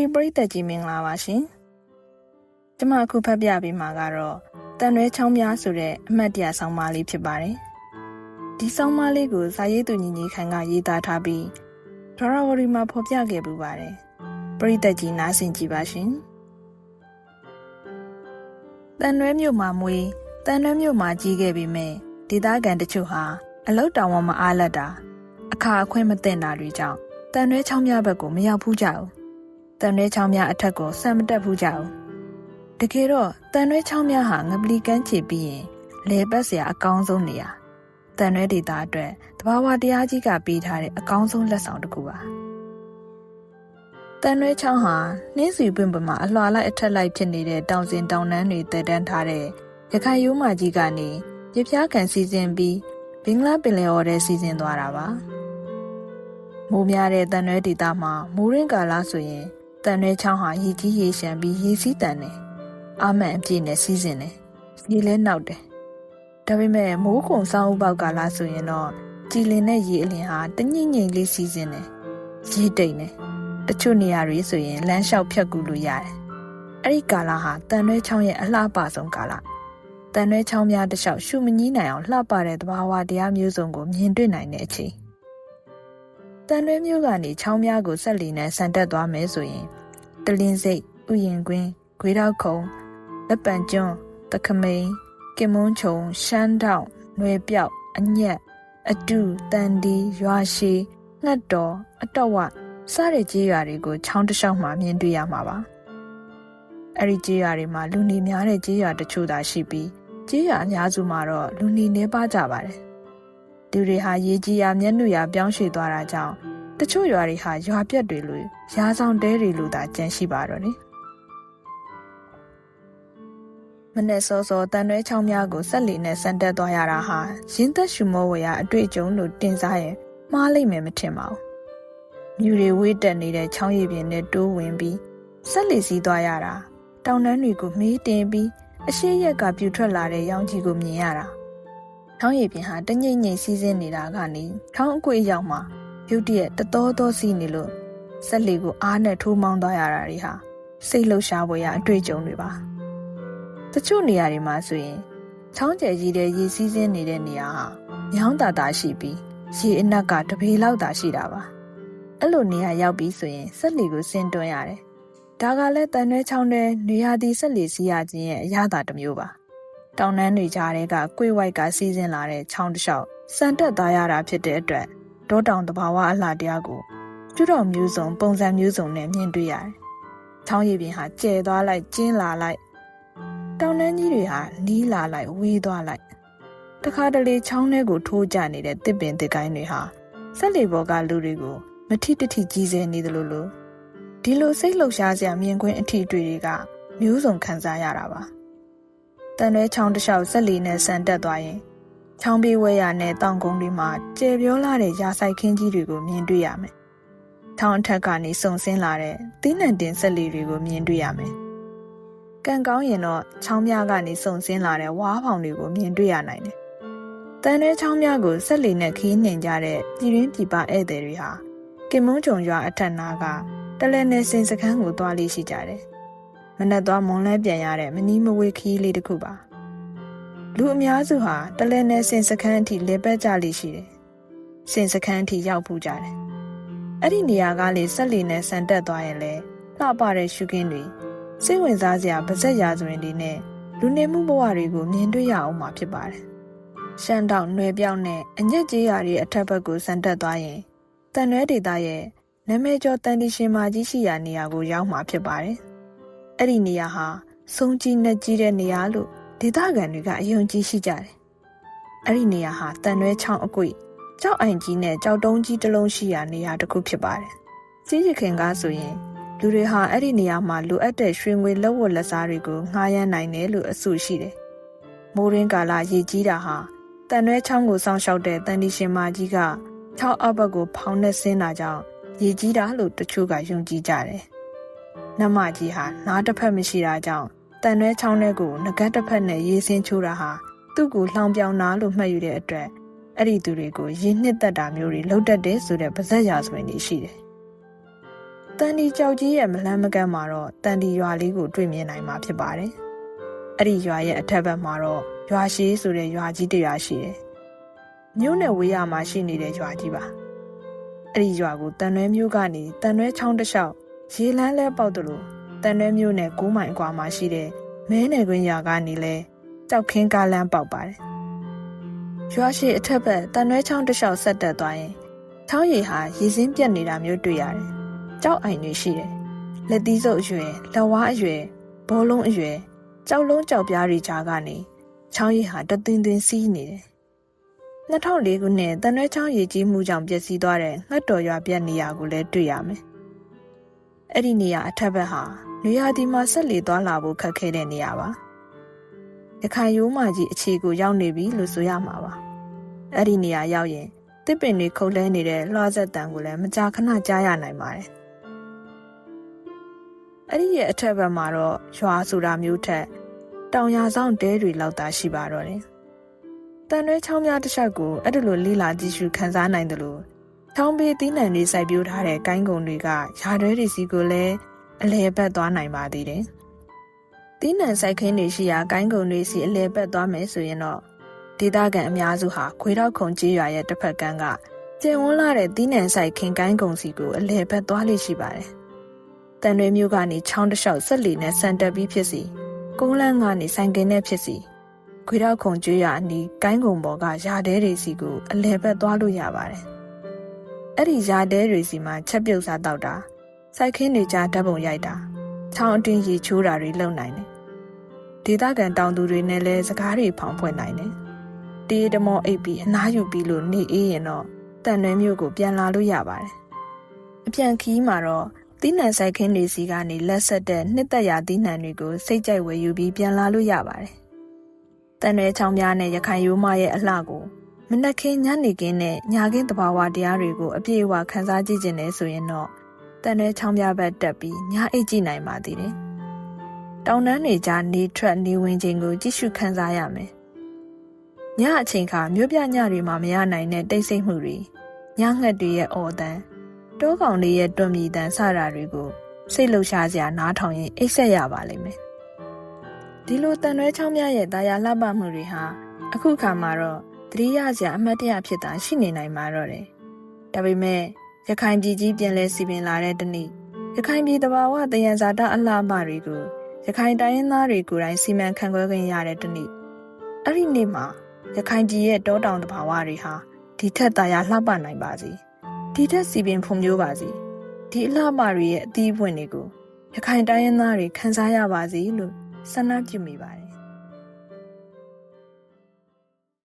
ရီပရိသတ်ကြီးမင်္ဂလာပါရှင်။ကျွန်မအခုဖတ်ပြပေးမှာကတော့တန်ရွဲချောင်းများဆိုတဲ့အမှတ်တရဆောင်းပါးလေးဖြစ်ပါတယ်။ဒီဆောင်းပါးလေးကိုဇာရေးသူညီညီခိုင်ကရေးသားထားပြီးဒရဝရီမှာဖော်ပြခဲ့ပူပါတယ်။ပရိသတ်ကြီးနားဆင်ကြည့်ပါရှင်။တန်ရွဲမြို့မှာမွေးတန်ရွဲမြို့မှာကြီးခဲ့ပြီးမြဲဒေသခံတချို့ဟာအလုတ်တောင်ဝမအားလက်တာအခါအခွင့်မသိတာတွေကြောင့်တန်ရွဲချောင်းများဘက်ကိုမရောက်ဘူးကြဘူး။ တန်ရွဲချောင်းများအထက်ကိုဆံမတက်ဘူးကြဘူး။တကယ်တော့တန်ရွဲချောင်းများဟာငပလီကန်းချီပြီးရင်လေပတ်စရာအကောင်းဆုံးနေရာ။တန်ရွဲဒေသအတွက်တဘာဝတရားကြီးကပေးထားတဲ့အကောင်းဆုံးလက်ဆောင်တစ်ခုပါ။တန်ရွဲချောင်းဟာနှင်းစီပွင့်ပမှာအလွှာလိုက်အထက်လိုက်ဖြစ်နေတဲ့တောင်စင်တောင်နှန်းတွေတည်တန်းထားတဲ့ရခိုင်ရိုးမကြီးကနေပြပြကန်စီစဉ်ပြီးဘင်္ဂလားပင်လယ်အော်ထဲစီစဉ်သွားတာပါ။မိုးများတဲ့တန်ရွဲဒေသမှာမိုးရင်းကာလဆိုရင် တန်ရွဲချောင်းဟာရေကြီးရေရှမ်းပြီးရေစီးတန်တယ်။အာမန်အပြည့်နဲ့စီးစဉ်တယ်။ရေလဲနောက်တယ်။ဒါပေမဲ့မိုးကုံစောင်းဥပေါက်ကာလဆိုရင်တော့ကြည်လင်တဲ့ရေအလင်းဟာတညိမ့်ငိမ့်လေးစီးစဉ်တယ်။ရေတိတ်တယ်။တချို့နေရာတွေဆိုရင်လမ်းလျှောက်ဖြတ်ကူလို့ရတယ်။အဲ့ဒီကာလဟာတန်ရွဲချောင်းရဲ့အလှပဆုံးကာလ။တန်ရွဲချောင်းများတစ်လျှောက်ရှုမကြီးနိုင်အောင်လှပတဲ့သဘာဝတရားမျိုးစုံကိုမြင်တွေ့နိုင်တဲ့အချိန် တန်ရွဲမျိုးကနေချောင်းများကိုဆက်လီနဲ့ဆန်တက်သွားမယ်ဆိုရင်တလင်းစိတ်ဥယျင်ကွင်းဂွေတော့ခုံလက်ပံကျွန်းတခမိန်ကင်မွန်းချုံရှမ်းတောင်ຫນွေပြောက်အညက်အတူတန်ဒီရွာရှိငှက်တော်အတော့ဝစတဲ့ကြေးရွာတွေကိုချောင်းတစ်လျှောက်မှမြင်တွေ့ရမှာပါအဲ့ဒီကြေးရွာတွေမှာလူနေများတဲ့ကြေးရွာတချို့သာရှိပြီးကြေးရွာအများစုမှာတော့လူနေနေပါကြပါတယ်။ လူတွေဟာရေကြီးရာမျက်နှာရာပြောင်းရွှေ့သွားတာကြောင့်တချို့ရွာတွေဟာရွာပြက်တွေလိုရာဆောင်တဲတွေလိုသာကျန်ရှိပါတော့တယ်။မနေ့စောစောတန်ရွဲချောင်းများကိုဆက်လီနဲ့ဆန်တက်သွားရတာဟာရင်းသက်ရှုမောဝေရအတွေ့အကြုံလို့တင်စားရင်မှားလိမ့်မယ်မထင်ပါဘူး။မြူတွေဝေးတက်နေတဲ့ချောင်းရည်ပြင်နဲ့တိုးဝင်ပြီးဆက်လီစီးသွားရတာတောင်တန်းတွေကိုမေးတင်ပြီးအရှိရက်ကပြူထွက်လာတဲ့ရောင်ကြီးကိုမြင်ရတာ။ ထောင်းရည်ပြင်ဟာတငိမ့်ငိမ့်စီးစင်းနေတာကနေထောင်းအကွေရောက်မှပြုတ်တရက်တတော်တော်စီးနေလို့ဆက်လီကိုအားနဲ့ထိုးမောင်းသွားရတာတွေဟာစိတ်လှုပ်ရှားဖွယ်ရအတွေ့အကြုံတွေပါ။တချို့နေရာတွေမှာဆိုရင်ချောင်းကျယ်ကြီးတဲ့ရေစီးစင်းနေတဲ့နေရာဟာမြောင်းတာတာရှိပြီးရေအနက်ကတပေလောက်သာရှိတာပါ။အဲ့လိုနေရာရောက်ပြီးဆိုရင်ဆက်လီကိုဆင်းတွန်းရတယ်။ဒါကလည်းတန်ရွဲချောင်းတဲ့နေရာဒီဆက်လီစီးရခြင်းရဲ့အရသာတစ်မျိုးပါ။ တောင်တန်းတွေကြားထဲကကွေ့ဝိုက်ကစီးစင်းလာတဲ့ချောင်းတစ်လျှောက်စံတက်သားရတာဖြစ်တဲ့အတွက်တောတောင်တဘာဝအလှတရားကိုကျွတော်မျိုးစုံပုံစံမျိုးစုံနဲ့မြင်တွေ့ရတယ်။ချောင်းရည်ပြင်ဟာကျဲသွားလိုက်ကျင်းလာလိုက်တောင်တန်းကြီးတွေဟာနီးလာလိုက်ဝေးသွားလိုက်တခါတလေချောင်းထဲကိုထိုးကျနေတဲ့တစ်ပင်တစ်ကိုင်းတွေဟာဆက်လေဘော်ကလူတွေကိုမထိတထိကြီးစဲနေသလိုလိုဒီလိုစိတ်လှုပ်ရှားစရာမြင်ကွင်းအထီးတွေတွေကမျိုးစုံခံစားရတာပါ တန်ရွဲချောင်းတစ်လျှောက်ဆက်လီနဲ့ဆန်တက်သွားရင်ချောင်းပြေးဝဲရနဲ့တောင်ကုန်းတွေမှာကျယ်ပြောလာတဲ့ရာဆိုင်ခင်းကြီးတွေကိုမြင်တွေ့ရမယ်။ထောင်အထက်ကနေစုံဆင်းလာတဲ့သီးနှံတင်ဆက်လီတွေကိုမြင်တွေ့ရမယ်။ကံကောင်းရင်တော့ချောင်းများကနေစုံဆင်းလာတဲ့ဝါးဖောင်တွေကိုမြင်တွေ့ရနိုင်တယ်။တန်တဲ့ချောင်းများကိုဆက်လီနဲ့ခီးနှင်ကြတဲ့ပြည်ရင်းပြည်ပဧည့်သည်တွေဟာကင်မွန်းဂျုံရွာအထက်နာကတလဲနဲ့စင်စခန်းကိုသွားလေးရှိကြတယ်။ မနက်သွားမွန်လဲပြန်ရတဲ့မနီးမဝေးခီးလေးတစ်ခုပါ။လူအများစုဟာတလဲနဲ့စင်စခန်းအထိလေပတ်ကြလိရှိတယ်။စင်စခန်းအထိရောက်ဖူးကြတယ်။အဲ့ဒီနေရာကလေဆက်လီနဲ့ဆန်တက်သွားရင်လေလှပတဲ့ရှုခင်းတွေစိတ်ဝင်စားစရာပါဇက်ရာဇဝင်တွေနဲ့လူနေမှုဘဝတွေကိုမြင်တွေ့ရအောင်မှာဖြစ်ပါတယ်။ရှမ်းတောင်ຫນွေပြောင်းနဲ့အညက်ကြီးရာတွေအထက်ဘက်ကိုဆန်တက်သွားရင်တန်ရွဲဒေသရဲ့နာမည်ကျော်တန်တီရှင်မာကြီးရှိရာနေရာကိုရောက်မှာဖြစ်ပါတယ်။ အဲ့ဒီနေရာဟာစုံကြီးနဲ့ကြီးတဲ့နေရာလို့ဒေသခံတွေကအယုံကြည်ရှိကြတယ်။အဲ့ဒီနေရာဟာတန်ရွဲချောင်းအကွေ့ကြောက်အိုင်ကြီးနဲ့ကြောက်တုံးကြီးတစ်လုံးရှိရာနေရာတစ်ခုဖြစ်ပါတယ်။ကြီးရခင်ကားဆိုရင်လူတွေဟာအဲ့ဒီနေရာမှာလိုအပ်တဲ့ရွှေငွေလက်ဝတ်လက်စားတွေကိုငှားရမ်းနိုင်တယ်လို့အဆိုရှိတယ်။မိုးရင်းကာလရေကြီးတာဟာတန်ရွဲချောင်းကိုစောင့်ရှောက်တဲ့တန်တီရှင်မကြီးကချောင်းအောက်ဘက်ကိုဖောင်းနဲ့ဆင်းတာကြောင့်ရေကြီးတာလို့တချို့ကယုံကြည်ကြတယ်။ နမကြီးဟာနားတစ်ဖက်မရှိတာကြောင့်တန်ရွဲချောင်းထဲကိုငကတ်တစ်ဖက်နဲ့ရေစင်းချိုးတာဟာသူ့ကိုလှောင်ပြောင်တာလို့မှတ်ယူတဲ့အတွက်အဲ့ဒီသူတွေကိုရင်းနှစ်သက်တာမျိုးတွေလှုပ်တတ်တယ်ဆိုတဲ့ပါဇက်ရာဆိုရင်တွေရှိတယ်။တတန်ဒီကြောက်ကြီးရဲ့မလန်းမကန်းမှာတော့တန်ဒီရွာလေးကိုတွေ့မြင်နိုင်မှာဖြစ်ပါတယ်။အဲ့ဒီရွာရဲ့အထက်ဘက်မှာတော့ရွာရှိဆိုတဲ့ရွာကြီးတစ်ရွာရှိတယ်။မြို့နယ်ဝေးရမှာရှိနေတဲ့ရွာကြီးပါ။အဲ့ဒီရွာကိုတန်ရွဲမြို့ကနေတန်ရွဲချောင်းတစ်လျှောက် ရေလန်းလဲပေါက်တယ်လို့တန်ရွဲမြို့နယ်9မိုင်အကွာမှာရှိတဲ့မဲနယ်ကွင်းရွာကနေလဲကြောက်ခင်းကားလမ်းပေါက်ပါတယ်။ရွာရှိအထက်ဘက်တန်ရွဲချောင်းတစ်လျှောက်ဆက်တက်သွားရင်ချောင်းရည်ဟာရေစင်းပြက်နေတာမျိုးတွေ့ရတယ်။ကြောက်အိမ်တွေရှိတယ်။လက်သီးစုပ်အရွယ်လက်ဝါးအရွယ်ဘောလုံးအရွယ်ကြောက်လုံးကြောက်ပြားတွေကြားကနေချောင်းရည်ဟာတသင်းသင်းစီးနေတယ်။2004ခုနှစ်တန်ရွဲချောင်းရေကြီးမှုကြောင့်ပျက်စီးသွားတဲ့ငှက်တော်ရွာပြက်နေရာကိုလည်းတွေ့ရမယ်။ အဲ့ဒီနေရာအထက်ဘက်ဟာလူရသည်မှာဆက်လက်သွားလာဖို့ခက်ခဲတဲ့နေရာပါ။ရခိုင်ရိုးမကြီးအခြေကိုရောက်နေပြီလို့ဆိုရမှာပါ။အဲ့ဒီနေရာရောက်ရင်တစ်ပင်တွေခုတ်လဲနေတဲ့လွှားဆက်တံကိုလည်းမကြာခဏကြားရနိုင်ပါတယ်။အဲ့ဒီရဲ့အထက်ဘက်မှာတော့ရွာဆိုတာမျိုးထက်တောင်ရဆောင်တဲတွေလောက်သာရှိပါတော့တယ်။တန်ရွဲချောင်းများတစ်ချက်ကိုအဲ့ဒီလိုလိလာကြည့်ရှုခန်းစားနိုင်တယ်လို့ ချောင်းပေးသီးနှံတွေစိုက်ပျိုးထားတဲ့ကိုင်းကုံတွေကယာတွဲတွေစီကိုလည်းအလဲဘက်သွားနိုင်ပါသေးတယ်။သီးနှံစိုက်ခင်းတွေရှိရာကိုင်းကုံတွေစီအလဲဘက်သွားမယ်ဆိုရင်တော့ဒေသခံအများစုဟာခွေတော့ခုံကြီးရွာရဲ့တစ်ဖက်ကန်းကကျင်ဝန်းလာတဲ့သီးနှံဆိုင်ခင်ကိုင်းကုံစီကိုအလဲဘက်သွားလိရှိပါတယ်။တန်ရွေမျိုးကနေချောင်းတစ်လျှောက်ဆက်လီနဲ့ဆန်တက်ပြီးဖြစ်စီကုန်းလန်းကနေဆိုင်ကင်းနဲ့ဖြစ်စီခွေတော့ခုံကျွေးရအနီးကိုင်းကုံပေါ်ကယာတဲတွေစီကိုအလဲဘက်သွားလို့ရပါတယ်။ အဲ့ဒီယာတဲတွေစီမှာချက်ပြုတ်စားတောက်တာစိုက်ခင်းတွေကြားဓာတ်ပုံရိုက်တာချောင်းအတွင်းရေချိုးတာတွေလုပ်နိုင်တယ်။ဒေသခံတောင်သူတွေနဲ့လည်းစကားတွေဖောင်ဖွင့်နိုင်တယ်။တေးတမောအိပ်ပြီးအနားယူပြီးလို့နေအေးရင်တော့တန်ရွဲမျိုးကိုပြန်လာလို့ရပါတယ်။အပြန်ခီးမှာတော့သီးနှံဆိုင်ခင်းတွေစီကနေလက်ဆက်တဲ့နှစ်သက်ရာသီးနှံတွေကိုစိတ်ကြိုက်ဝယ်ယူပြီးပြန်လာလို့ရပါတယ်။တန်ရွဲချောင်းများနဲ့ရခိုင်ရိုးမရဲ့အလှကို မနက်ခင်းညနေခင်းနဲ့ညခင်းတဘာဝတရားတွေကိုအပြည့်အဝခန်းစားကြည့်ကျင်နေဆိုရင်တော့တန်ရွဲချောင်းများဘက်တက်ပြီးညအိတ်ကြည့်နိုင်ပါသေးတယ်။တောင်တန်းတွေကြားနေထွက်နေဝင်ခြင်းကိုကြည့်ရှုခန်းစားရမယ်။ညအချိန်ခါမြို့ပြညတွေမှာမရနိုင်တဲ့တိတ်ဆိတ်မှုတွေညငှက်တွေရဲ့အော်တန်တောကောင်တွေရဲ့တွန်မြည်တန်စတာတွေကိုစိတ်လှုပ်ရှားစရာနားထောင်ရင်အိတ်ဆက်ရပါလိမ့်မယ်။ဒီလိုတန်ရွဲချောင်းများရဲ့တာယာလှပမှုတွေဟာအခုခါမှာတော့ သတိရစရာအမှတ်တရဖြစ်တာရှိနေနိုင်မှာတော့တယ်။ဒါပေမဲ့ရခိုင်ပြည်ကြီးပြန်လဲစီပင်လာတဲ့တနေ့ရခိုင်ပြည်တဘာဝတယံဇာတအလှပတွေကိုရခိုင်တိုင်းရင်းသားတွေကိုယ်တိုင်စီမံခန့်ခွဲခွင့်ရတဲ့တနေ့အဲ့ဒီနေ့မှာရခိုင်ပြည်ရဲ့တောတောင်တဘာဝတွေဟာဒီထက်သာယာလှပနိုင်ပါစေဒီထက်စီပင်ဖွံ့ဖြိုးပါစေဒီအလှပတွေရဲ့အသီးပွင့်တွေကိုရခိုင်တိုင်းရင်းသားတွေခန်းစားရပါစေလို့ဆန္ဒပြုမိပါတယ်